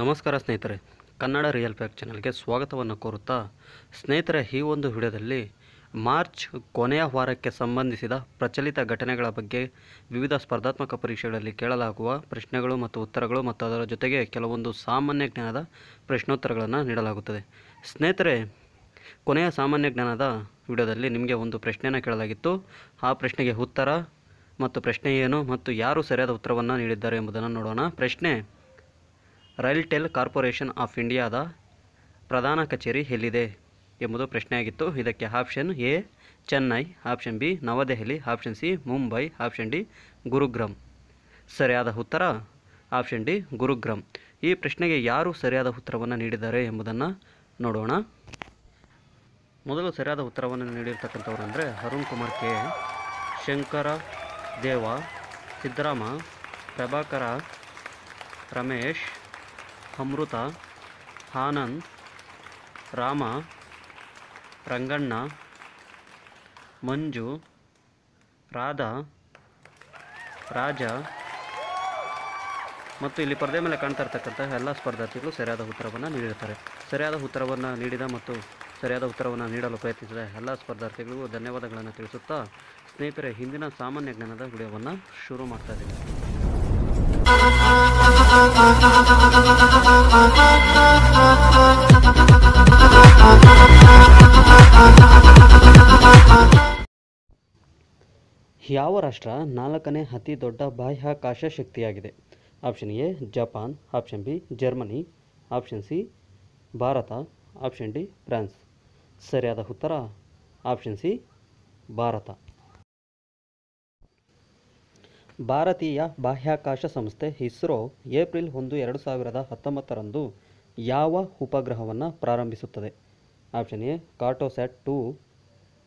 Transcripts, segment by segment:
ನಮಸ್ಕಾರ ಸ್ನೇಹಿತರೆ, Kannada real fact ಚಾನಲ್ಗೆ ಸ್ವಾಗತವನ್ನು ಕೋರುತ್ತಾ, ಸ್ನೇಹಿತರೆ, ಈ ಒಂದು ವಿಡಿಯೋದಲ್ಲಿ ಮಾರ್ಚ್ ಕೊನೆಯ ವಾರಕ್ಕೆ ಸಂಬಂಧಿಸಿದ ಪ್ರಚಲಿತ ಘಟನೆಗಳ ಬಗ್ಗೆ ವಿವಿಧ ಸ್ಪರ್ಧಾತ್ಮಕ ಪರೀಕ್ಷೆಗಳಲ್ಲಿ ಕೇಳಲಾಗುವ ಪ್ರಶ್ನೆಗಳು ಮತ್ತು ಉತ್ತರಗಳು ಮತ್ತು ಅದರ ಜೊತೆಗೆ ಕೆಲವೊಂದು ಸಾಮಾನ್ಯ ಜ್ಞಾನದ ಪ್ರಶ್ನೋತ್ತರಗಳನ್ನು ನೀಡಲಾಗುತ್ತದೆ. ಸ್ನೇಹಿತರೆ, ಕೊನೆಯ ಸಾಮಾನ್ಯ ಜ್ಞಾನದ ವಿಡಿಯೋದಲ್ಲಿ ನಿಮಗೆ ಒಂದು ಪ್ರಶ್ನೆಯನ್ನು ಕೇಳಲಾಗಿತ್ತು. ಆ ಪ್ರಶ್ನೆಗೆ ಉತ್ತರ ಮತ್ತು ಪ್ರಶ್ನೆ ಏನು ಮತ್ತು ಯಾರು ಸರಿಯಾದ ಉತ್ತರವನ್ನು ನೀಡಿದ್ದಾರೆ ಎಂಬುದನ್ನು ನೋಡೋಣ. ಪ್ರಶ್ನೆ ರೈಲ್ಟೆಲ್ ಕಾರ್ಪೊರೇಷನ್ ಆಫ್ ಇಂಡಿಯಾದ ಪ್ರಧಾನ ಕಚೇರಿ ಎಲ್ಲಿದೆ ಎಂಬುದು ಪ್ರಶ್ನೆಯಾಗಿತ್ತು. ಇದಕ್ಕೆ option A, Chennai, option B, Navadehali, option C, Mumbai, option D, Gurugram. ಸರಿಯಾದ ಉತ್ತರ? Option D, Gurugram. ಈ ಪ್ರಶ್ನೆಗೆ ಯಾರು ಸರಿಯಾದ ಉತ್ತರವನ್ನು ನೀಡಿದ್ದಾರೆ ಎಂಬುದನ್ನು ನೋಡೋಣ. ಮೊದಲು ಸರಿಯಾದ ಉತ್ತರವನ್ನು ನೀಡಿರ್ತಕ್ಕಂಥವ್ರು ಅಂದರೆ ಅರುಣ್ ಕುಮಾರ್ ಕೆ. ಶಂಕರ, ದೇವ, ಸಿದ್ದರಾಮ, ಪ್ರಭಾಕರ, ರಮೇಶ್ ಅಮೃತ, ಆನಂದ್, ರಾಮ, ರಂಗಣ್ಣ, ಮಂಜು, ರಾಧಾ, ರಾಜ ಮತ್ತು ಇಲ್ಲಿ ಪರದೆ ಮೇಲೆ ಕಾಣ್ತಾ ಇರ್ತಕ್ಕಂತಹ ಎಲ್ಲ ಸ್ಪರ್ಧಾರ್ಥಿಗಳು ಸರಿಯಾದ ಉತ್ತರವನ್ನು ನೀಡಿರ್ತಾರೆ ಸರಿಯಾದ ಉತ್ತರವನ್ನು ನೀಡಿದ ಮತ್ತು ಸರಿಯಾದ ಉತ್ತರವನ್ನು ನೀಡಲು ಪ್ರಯತ್ನಿಸಿದ ಎಲ್ಲ ಸ್ಪರ್ಧಾರ್ಥಿಗಳಿಗೂ ಧನ್ಯವಾದಗಳನ್ನು ತಿಳಿಸುತ್ತಾ ಸ್ನೇಹಿತರೆ, ಹಿಂದಿನ ಸಾಮಾನ್ಯ ಜ್ಞಾನದ ವಿಡಿಯೋವನ್ನು ಶುರು ಮಾಡ್ತಾ ಇದ್ದೀವಿ ಯಾವ ರಾಷ್ಟ್ರ ನಾಲ್ಕನೇ ಅತಿ ದೊಡ್ಡ ಬಾಹ್ಯಾಕಾಶ ಶಕ್ತಿಯಾಗಿದೆ? Option A, Japan. Option B, Germany. Option C, Bharat. Option D, France. ಸರಿಯಾದ ಉತ್ತರ, ಆಪ್ಷನ್ ಸಿ, ಭಾರತ. ಭಾರತೀಯ ಬಾಹ್ಯಾಕಾಶ ಸಂಸ್ಥೆ ಇಸ್ರೋ ಏಪ್ರಿಲ್ ಒಂದು, ಎರಡು ಸಾವಿರದ ಹತ್ತೊಂಬತ್ತರಂದು ಯಾವ ಉಪಗ್ರಹವನ್ನು ಪ್ರಾರಂಭಿಸುತ್ತದೆ? Option A, Cartosat two,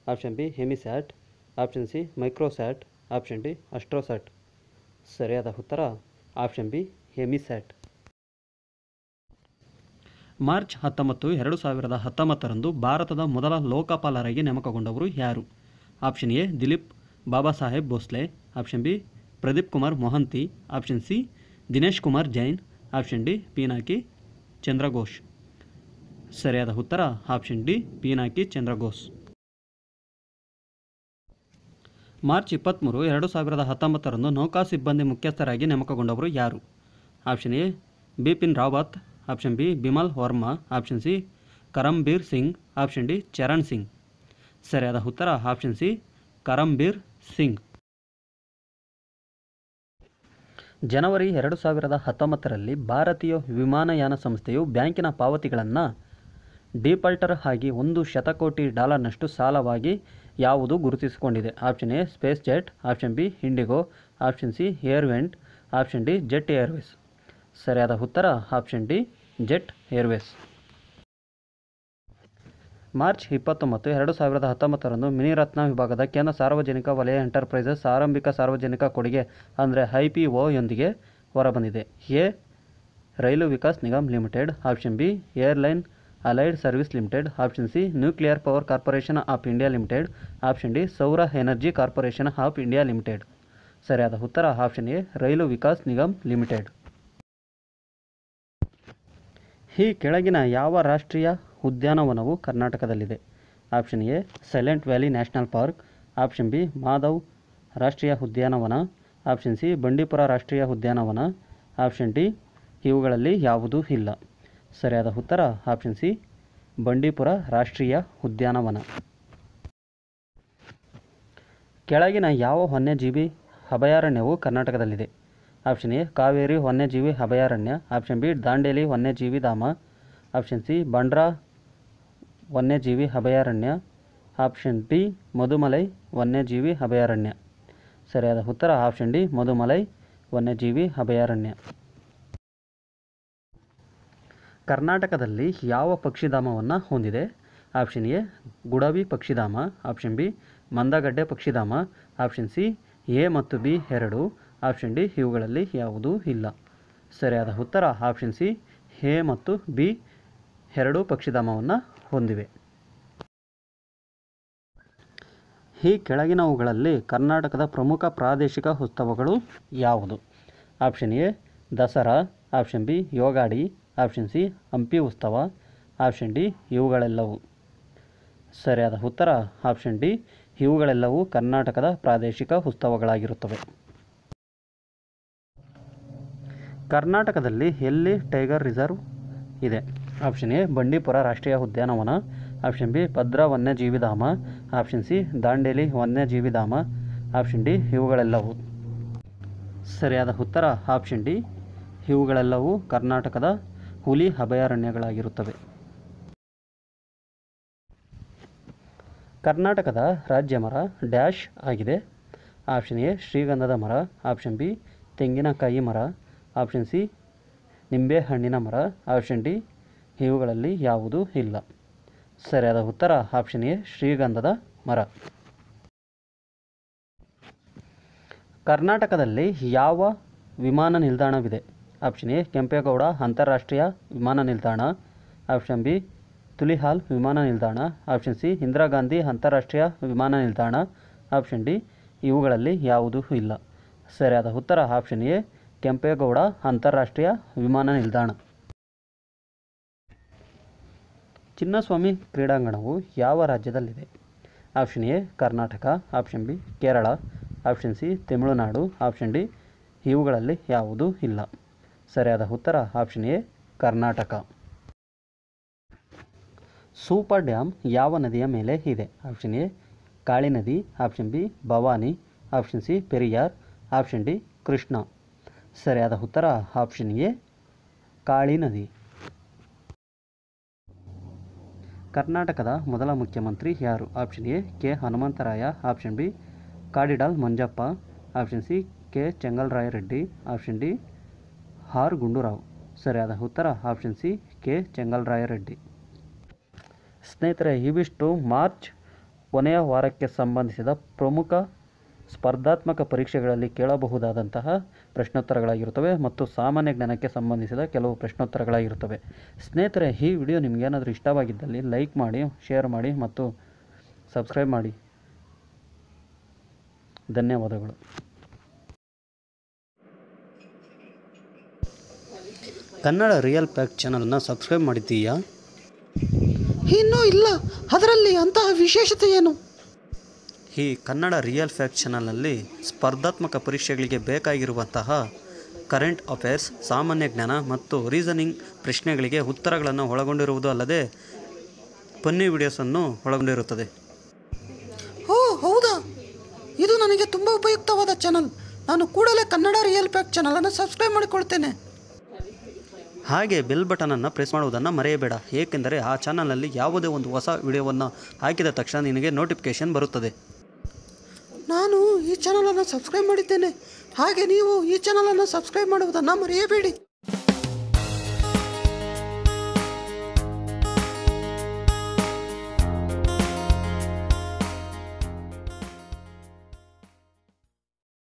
option B, Hemisat, option C, Microsat, option D, Astrosat. ಸರಿಯಾದ ಉತ್ತರ, ಆಪ್ಷನ್ ಬಿ, ಹೆಮಿಸ್ಯಾಟ್. ಮಾರ್ಚ್ ಹತ್ತೊಂಬತ್ತು, ಎರಡು ಸಾವಿರದ ಹತ್ತೊಂಬತ್ತರಂದು ಭಾರತದ ಮೊದಲ ಲೋಕಪಾಲರಾಗಿ ನೇಮಕಗೊಂಡವರು ಯಾರು? Option A, Dilip Baba Saheb Bhosale, option B Pradeep Kumar Mohanty option C Dinesh Kumar Jain option D Pinaki Chandraghosh. ಸರಿಯಾದ ಉತ್ತರ option D Pinaki Chandraghosh. March ಇಪ್ಪತ್ತ್ಮೂರು ಎರಡು ಸಾವಿರದ ಹತ್ತೊಂಬತ್ತರಂದು ನೌಕಾ ಸಿಬ್ಬಂದಿ ಮುಖ್ಯಸ್ಥರಾಗಿ ನೇಮಕಗೊಂಡವರು ಯಾರು? Option A Bipin Rawat option B Bimal Verma option C Karambir Singh option D Charan Singh. ಸರಿಯಾದ ಉತ್ತರ ಆಪ್ಷನ್ ಸಿ ಕರಂಬೀರ್ ಸಿಂಗ್. ಜನವರಿ ಎರಡು ಸಾವಿರದ ಹತ್ತೊಂಬತ್ತರಲ್ಲಿ ಭಾರತೀಯ ವಿಮಾನಯಾನ ಸಂಸ್ಥೆಯು ಬ್ಯಾಂಕಿನ ಪಾವತಿಗಳನ್ನು ಡಿಫಾಲ್ಟರ್ ಆಗಿ ಒಂದು ಶತಕೋಟಿ ಡಾಲರ್ನಷ್ಟು ಸಾಲವಾಗಿ ಯಾವುದು ಗುರುತಿಸಿಕೊಂಡಿದೆ. Option A, SpiceJet. Option B, IndiGo. Option C, Airvent. Option D, Jet Airways. ಸರಿಯಾದ ಉತ್ತರ option D, Jet Airways. March ಇಪ್ಪತ್ತೊಂಬತ್ತು, ಎರಡು ಸಾವಿರದ ಹತ್ತೊಂಬತ್ತರಂದು ಮಿನಿರತ್ನ ವಿಭಾಗದ ಕೇಂದ್ರ ಸಾರ್ವಜನಿಕ ವಲಯ ಎಂಟರ್ಪ್ರೈಸಸ್ ಆರಂಭಿಕ ಸಾರ್ವಜನಿಕ ಕೊಡುಗೆ, ಅಂದರೆ ಐ ಪಿ ಒಯೊಂದಿಗೆ ಹೊರಬಂದಿದೆ. A Rail Vikas Nigam limited, option B airline allied service limited, option C nuclear power corporation of India limited, option D Saura energy corporation of India limited. ಸರಿಯಾದ ಉತ್ತರ, option A Rail Vikas Nigam limited. ಈ ಕೆಳಗಿನ ಯಾವ ರಾಷ್ಟ್ರೀಯ ಉದ್ಯಾನವನವು ಕರ್ನಾಟಕದಲ್ಲಿದೆ. Option A, silent valley national park. Option B, Madhav ರಾಷ್ಟ್ರೀಯ ಉದ್ಯಾನವನ. Option C, Bandipur ರಾಷ್ಟ್ರೀಯ ಉದ್ಯಾನವನ. ಆಪ್ಷನ್ ಡಿ, ಇವುಗಳಲ್ಲಿ ಯಾವುದೂ ಇಲ್ಲ. ಸರಿಯಾದ ಉತ್ತರ, ಆಪ್ಷನ್ ಸಿ, ಬಂಡೀಪುರ ರಾಷ್ಟ್ರೀಯ ಉದ್ಯಾನವನ. ಕೆಳಗಿನ ಯಾವ ವನ್ಯಜೀವಿ ಅಭಯಾರಣ್ಯವು ಕರ್ನಾಟಕದಲ್ಲಿದೆ? ಆಪ್ಷನ್ ಎ, ಕಾವೇರಿ ವನ್ಯಜೀವಿ ಅಭಯಾರಣ್ಯ. ಆಪ್ಷನ್ ಬಿ, ದಾಂಡೇಲಿ ವನ್ಯಜೀವಿ ಧಾಮ. ಆಪ್ಷನ್ ಸಿ, ಬಂಡ್ರಾ ವನ್ಯಜೀವಿ ಅಭಯಾರಣ್ಯ ಆಪ್ಷನ್ ಬಿ ಮಧುಮಲೈ ವನ್ಯಜೀವಿ ಅಭಯಾರಣ್ಯ. ಸರಿಯಾದ ಉತ್ತರ ಆಪ್ಷನ್ ಡಿ ಮಧುಮಲೈ ವನ್ಯಜೀವಿ ಅಭಯಾರಣ್ಯ. ಕರ್ನಾಟಕದಲ್ಲಿ ಯಾವ ಪಕ್ಷಿಧಾಮವನ್ನು ಹೊಂದಿದೆ? ಆಪ್ಷನ್ ಎ ಗುಡವಿ ಪಕ್ಷಿಧಾಮ ಆಪ್ಷನ್ ಬಿ ಮಂದಗಡ್ಡೆ ಪಕ್ಷಿಧಾಮ ಆಪ್ಷನ್ ಸಿ ಎ ಮತ್ತು ಬಿ ಎರಡು ಆಪ್ಷನ್ ಡಿ ಇವುಗಳಲ್ಲಿ ಯಾವುದೂ ಇಲ್ಲ. ಸರಿಯಾದ ಉತ್ತರ ಆಪ್ಷನ್ ಸಿ ಎ ಮತ್ತು ಬಿ ಎರಡು ಪಕ್ಷಿಧಾಮವನ್ನು ಹೊಂದಿವೆ. ಈ ಕೆಳಗಿನವುಗಳಲ್ಲಿ ಕರ್ನಾಟಕದ ಪ್ರಮುಖ ಪ್ರಾದೇಶಿಕ ಉತ್ಸವಗಳು ಯಾವುದು? Option A, Dasara. Option B, Ugadi. Option C, Hampi Utsav. Option D, ಇವುಗಳೆಲ್ಲವೂ. ಸರಿಯಾದ ಉತ್ತರ, ಆಪ್ಷನ್ ಡಿ, ಇವುಗಳೆಲ್ಲವೂ ಕರ್ನಾಟಕದ ಪ್ರಾದೇಶಿಕ ಉತ್ಸವಗಳಾಗಿರುತ್ತವೆ. ಕರ್ನಾಟಕದಲ್ಲಿ ಎಲ್ಲಿ ಟೈಗರ್ ರಿಸರ್ವ್ ಇದೆ? ಆಪ್ಷನ್ ಎ ಬಂಡೀಪುರ ರಾಷ್ಟ್ರೀಯ ಉದ್ಯಾನವನ. ಆಪ್ಷನ್ ಬಿ ಭದ್ರಾ ವನ್ಯಜೀವಿಧಾಮ. ಆಪ್ಷನ್ ಸಿ ದಾಂಡೇಲಿ ವನ್ಯಜೀವಿಧಾಮ. ಆಪ್ಷನ್ ಡಿ ಇವುಗಳೆಲ್ಲವೂ. ಸರಿಯಾದ ಉತ್ತರ ಆಪ್ಷನ್ ಡಿ ಇವುಗಳೆಲ್ಲವೂ ಕರ್ನಾಟಕದ ಹುಲಿ ಅಭಯಾರಣ್ಯಗಳಾಗಿರುತ್ತವೆ. ಕರ್ನಾಟಕದ ರಾಜ್ಯ ಮರ ಡ್ಯಾಶ್ ಆಗಿದೆ. ಆಪ್ಷನ್ ಎ ಶ್ರೀಗಂಧದ ಮರ. ಆಪ್ಷನ್ ಬಿ ತೆಂಗಿನಕಾಯಿ ಮರ. ಆಪ್ಷನ್ ಸಿ ನಿಂಬೆಹಣ್ಣಿನ ಮರ. ಆಪ್ಷನ್ ಡಿ ಇವುಗಳಲ್ಲಿ ಯಾವುದೂ ಇಲ್ಲ. ಸರಿಯಾದ ಉತ್ತರ ಆಪ್ಷನ್ ಎ, ಶ್ರೀಗಂಧದ ಮರ. ಕರ್ನಾಟಕದಲ್ಲಿ ಯಾವ ವಿಮಾನ ನಿಲ್ದಾಣವಿದೆ? ಆಪ್ಷನ್ ಎ, ಕೆಂಪೇಗೌಡ ಅಂತಾರಾಷ್ಟ್ರೀಯ ವಿಮಾನ ನಿಲ್ದಾಣ. ಆಪ್ಷನ್ ಬಿ, ತುಲಿಹಾಲ್ ವಿಮಾನ ನಿಲ್ದಾಣ. ಆಪ್ಷನ್ ಸಿ, ಇಂದಿರಾ ಗಾಂಧಿ ಅಂತಾರಾಷ್ಟ್ರೀಯ ವಿಮಾನ ನಿಲ್ದಾಣ. ಆಪ್ಷನ್ ಡಿ, ಇವುಗಳಲ್ಲಿ ಯಾವುದೂ ಇಲ್ಲ. ಸರಿಯಾದ ಉತ್ತರ ಆಪ್ಷನ್ ಎ, ಕೆಂಪೇಗೌಡ ಅಂತಾರಾಷ್ಟ್ರೀಯ ವಿಮಾನ ನಿಲ್ದಾಣ. ಚಿನ್ನಸ್ವಾಮಿ ಕ್ರೀಡಾಂಗಣವು ಯಾವ ರಾಜ್ಯದಲ್ಲಿದೆ? Option A, Karnataka. Option B, Kerala. Option C, Tamil Nadu. Option D, ಇವುಗಳಲ್ಲಿ ಯಾವುದೂ ಇಲ್ಲ. ಸರಿಯಾದ ಉತ್ತರ option A, Karnataka. Supa dam ಯಾವ ನದಿಯ ಮೇಲೆ ಇದೆ? ಆಪ್ಷನ್ ಎ, ಕಾಳಿ ನದಿ. Option B, Bhavani. Option C, Periyar. Option D, Krishna. ಸರಿಯಾದ ಉತ್ತರ ಆಪ್ಷನ್ ಎ, ಕಾಳಿ ನದಿ. ಕರ್ನಾಟಕದ ಮೊದಲ ಮುಖ್ಯಮಂತ್ರಿ ಯಾರು? Option A, K. Hanumantharaya. Option B, Kadidal Manjappa. Option C, K. Chengalrayareddy. Option D, R. Gundurao. ಸರಿಯಾದ ಉತ್ತರ? Option C, K. ಚೆಂಗಲ್ರಾಯರೆಡ್ಡಿ. ಸ್ನೇಹಿತರೆ, ಇವಿಷ್ಟು ಮಾರ್ಚ್ ಕೊನೆಯ ವಾರಕ್ಕೆ ಸಂಬಂಧಿಸಿದ ಪ್ರಮುಖ ಸ್ಪರ್ಧಾತ್ಮಕ ಪರೀಕ್ಷೆಗಳಲ್ಲಿ ಕೇಳಬಹುದಾದಂತಹ ಪ್ರಶ್ನೋತ್ತರಗಳಾಗಿರುತ್ತವೆ ಮತ್ತು ಸಾಮಾನ್ಯ ಜ್ಞಾನಕ್ಕೆ ಸಂಬಂಧಿಸಿದ ಕೆಲವು ಪ್ರಶ್ನೋತ್ತರಗಳಾಗಿರುತ್ತವೆ. ಸ್ನೇಹಿತರೆ ಈ ವಿಡಿಯೋ ನಿಮಗೇನಾದರೂ ಇಷ್ಟವಾಗಿದ್ದಲ್ಲಿ ಲೈಕ್ ಮಾಡಿ ಶೇರ್ ಮಾಡಿ ಮತ್ತು ಸಬ್ಸ್ಕ್ರೈಬ್ ಮಾಡಿ. ಧನ್ಯವಾದಗಳು. ಕನ್ನಡ ರಿಯಲ್ ಪ್ಯಾಕ್ ಚಾನಲನ್ನು ಸಬ್ಸ್ಕ್ರೈಬ್ ಮಾಡಿದ್ದೀಯಾ? ಇನ್ನೂ ಇಲ್ಲ. ಅದರಲ್ಲಿ ಅಂತಹ ವಿಶೇಷತೆ ಏನು? ಈ ಕನ್ನಡ ರಿಯಲ್ ಫ್ಯಾಕ್ಟ್ ಚಾನಲ್ನಲ್ಲಿ ಸ್ಪರ್ಧಾತ್ಮಕ ಪರೀಕ್ಷೆಗಳಿಗೆ ಬೇಕಾಗಿರುವಂತಹ ಕರೆಂಟ್ ಅಫೇರ್ಸ್ ಸಾಮಾನ್ಯ ಜ್ಞಾನ ಮತ್ತು ರೀಸನಿಂಗ್ ಪ್ರಶ್ನೆಗಳಿಗೆ ಉತ್ತರಗಳನ್ನು ಒಳಗೊಂಡಿರುವುದು ಅಲ್ಲದೆ ಪನ್ನಿ ವಿಡಿಯೋಸನ್ನು ಒಳಗೊಂಡಿರುತ್ತದೆ. ಓ ಹೌದಾ? ಇದು ನನಗೆ ತುಂಬ ಉಪಯುಕ್ತವಾದ ಚಾನಲ್. ನಾನು ಕೂಡಲೇ ಕನ್ನಡ ರಿಯಲ್ ಫ್ಯಾಕ್ಟ್ ಚಾನಲನ್ನು ಸಬ್ಸ್ಕ್ರೈಬ್ ಮಾಡಿಕೊಳ್ತೇನೆ. ಹಾಗೆ ಬೆಲ್ ಬಟನನ್ನು ಪ್ರೆಸ್ ಮಾಡುವುದನ್ನು ಮರೆಯಬೇಡ. ಏಕೆಂದರೆ ಆ ಚಾನಲಲ್ಲಿ ಯಾವುದೇ ಒಂದು ಹೊಸ ವಿಡಿಯೋವನ್ನು ಹಾಕಿದ ತಕ್ಷಣ ನಿನಗೆ ನೋಟಿಫಿಕೇಷನ್ ಬರುತ್ತದೆ. ಈ ಚಾನಲನ್ನು ಸಬ್ಸ್ಕ್ರೈಬ್ ಮಾಡಿದ್ದೇನೆ. ಹಾಗೆ ನೀವು ಈ ಚಾನಲನ್ನು ಸಬ್ಸ್ಕ್ರೈಬ್ ಮಾಡುವುದನ್ನು ಮರೆಯಬೇಡಿ.